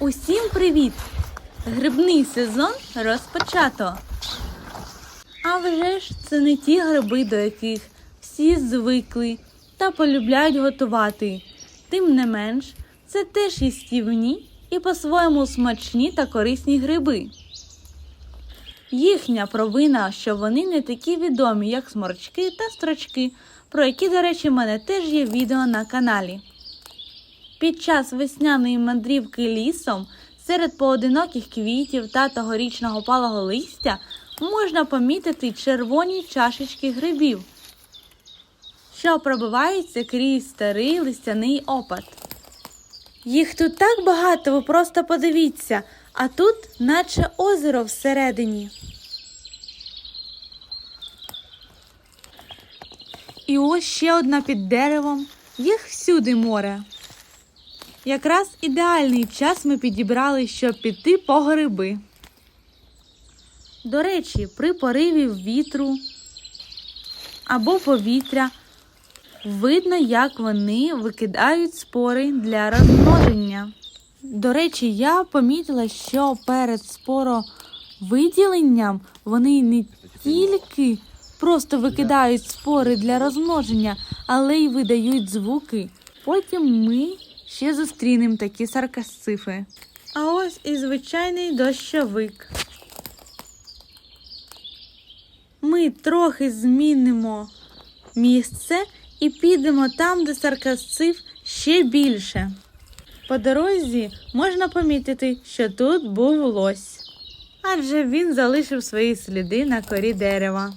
Усім привіт! Грибний сезон розпочато. А вже ж це не ті гриби, до яких всі звикли та полюбляють готувати. Тим не менш, це теж їстівні і по-своєму смачні та корисні гриби. Їхня провина, що вони не такі відомі, як сморчки та строчки, про які, до речі, в мене теж є відео на каналі. Під час весняної мандрівки лісом серед поодиноких квітів та тогорічного палого листя можна помітити червоні чашечки грибів, що пробиваються крізь старий листяний опад. Їх тут так багато, ви просто подивіться, а тут наче озеро всередині. І ось ще одна під деревом, їх всюди море. Якраз ідеальний час ми підібрали, щоб піти по гриби. До речі, при пориві вітру або повітря видно, як вони викидають спори для розмноження. До речі, я помітила, що перед споровиділенням вони не тільки просто викидають спори для розмноження, але й видають звуки. Потім ми ще зустрінемо такі саркасцифи. А ось і звичайний дощовик. Ми трохи змінимо місце і підемо там, де саркасциф ще більше. По дорозі можна помітити, що тут був лось, адже він залишив свої сліди на корі дерева.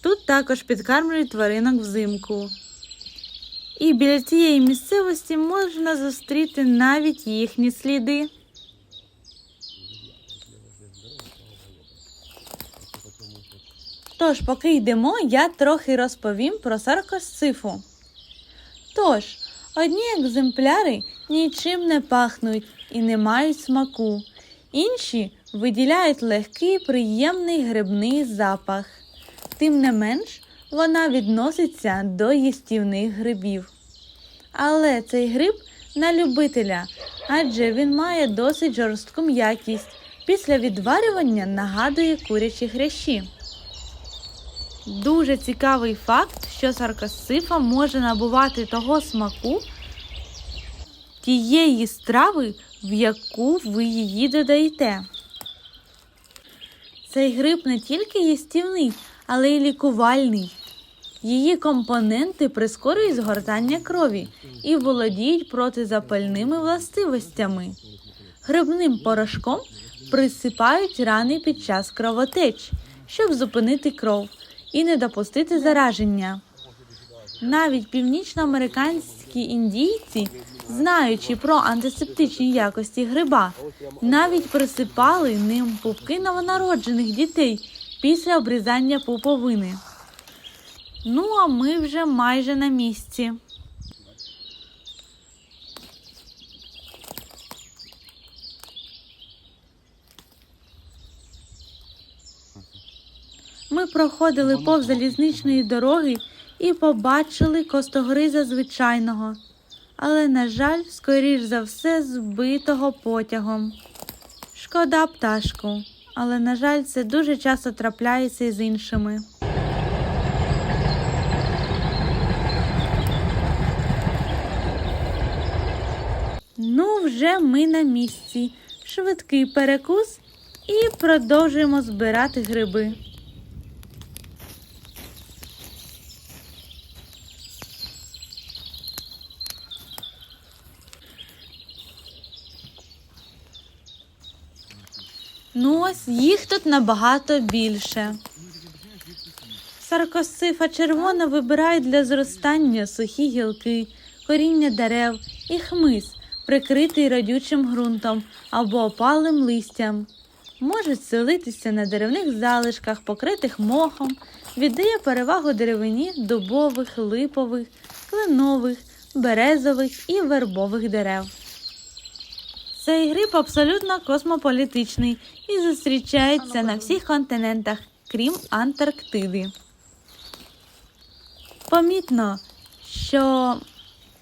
Тут також підкармлюють тваринок взимку. І біля цієї місцевості можна зустріти навіть їхні сліди. Тож, поки йдемо, я трохи розповім про саркосцифу. Тож, одні екземпляри нічим не пахнуть і не мають смаку, інші виділяють легкий приємний грибний запах. Тим не менш, вона відноситься до їстівних грибів. Але цей гриб на любителя, адже він має досить жорстку м'якість. Після відварювання нагадує курячі хрящі. Дуже цікавий факт, що саркосифа може набувати того смаку тієї страви, в яку ви її додаєте. Цей гриб не тільки їстівний, але й лікувальний. Її компоненти прискорюють згортання крові і володіють протизапальними властивостями. Грибним порошком присипають рани під час кровотеч, щоб зупинити кров і не допустити зараження. Навіть північноамериканські індійці, знаючи про антисептичні якості гриба, навіть присипали ним пупки новонароджених дітей після обрізання пуповини. Ну, а ми вже майже на місці. Ми проходили повз залізничної дороги і побачили костогриза звичайного, але, на жаль, скоріш за все, збитого потягом. Шкода пташку, але, на жаль, це дуже часто трапляється і з іншими. Ну, вже ми на місці. Швидкий перекус і продовжуємо збирати гриби. Ну ось їх тут набагато більше. Саркосифа червона вибирає для зростання сухі гілки, коріння дерев і хмиз, прикритий родючим ґрунтом або опалим листям. Може селитися на деревних залишках, покритих мохом, віддає перевагу деревині дубових, липових, кленових, березових і вербових дерев. Цей гриб абсолютно космополітичний і зустрічається на всіх континентах, крім Антарктиди. Помітно, що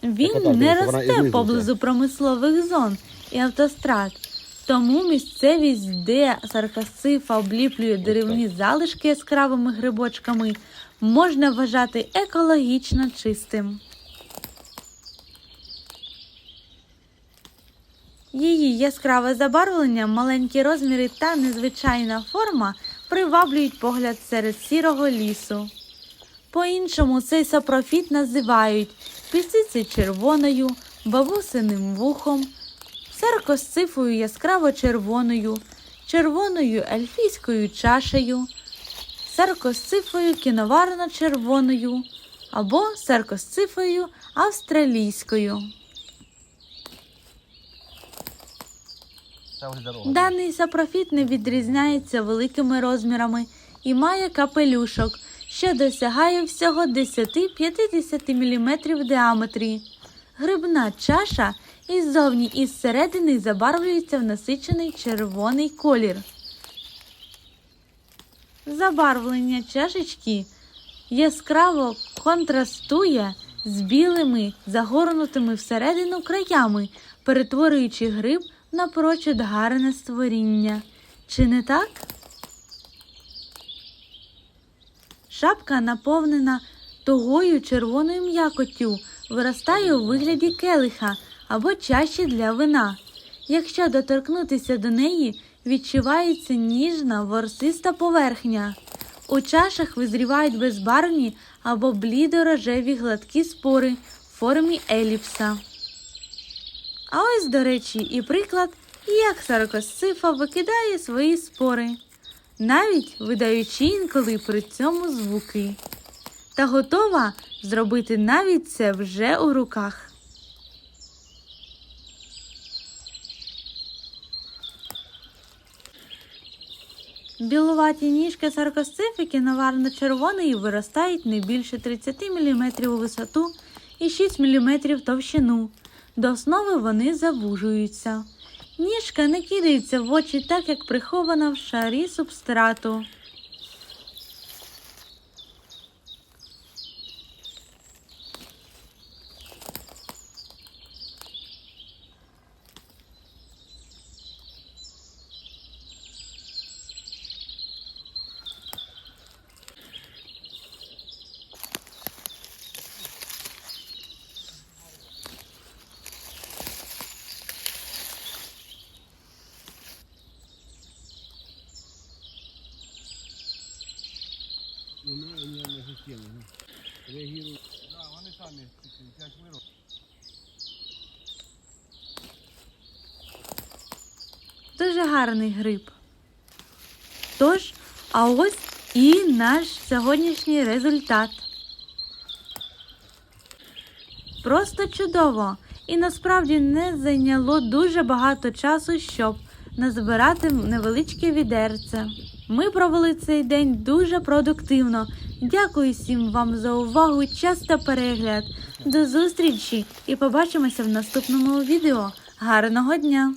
Він не росте поблизу промислових зон і автострад. Тому місцевість, де саркасифа обліплює деревні залишки яскравими грибочками, можна вважати екологічно чистим. Її яскраве забарвлення, маленькі розміри та незвичайна форма приваблюють погляд серед сірого лісу. По-іншому цей сапрофіт називають пісиці червоною, бабусиним вухом, саркосцифою яскраво-червоною, червоною ельфійською чашею, саркосцифою кіноварно-червоною або саркосцифою австралійською. Це вже дорога. Даний сапрофіт не відрізняється великими розмірами і має капелюшок, що досягає всього 10-50 мм в діаметрі. Грибна чаша іззовні і зсередини забарвлюється в насичений червоний колір. Забарвлення чашечки яскраво контрастує з білими, загорнутими всередину краями, перетворюючи гриб на прочуд гарне створіння. Чи не так? Шапка наповнена тугою червоною м'якоттю, виростає у вигляді келиха або чаші для вина. Якщо доторкнутися до неї, відчувається ніжна ворсиста поверхня. У чашах визрівають безбарвні або блідо-рожеві гладкі спори в формі еліпса. А ось, до речі, і приклад, як саркосцифа викидає свої спори, навіть видаючи інколи при цьому звуки. Та готова зробити навіть це вже у руках. Білуваті ніжки саркосцифіки наварно-червоної виростають не більше 30 мм у висоту і 6 мм товщину. До основи вони завужуються. Ніжка не кидається в очі так, як прихована в шарі субстрату. Нервної системи. ну. Да, вони самі п'ять вироб. Дуже гарний гриб. Тож, а ось і наш сьогоднішній результат. Просто чудово! І насправді не зайняло дуже багато часу, щоб назбирати невеличке відерце. Ми провели цей день дуже продуктивно. Дякую всім вам за увагу, час та перегляд. До зустрічі і побачимося в наступному відео. Гарного дня!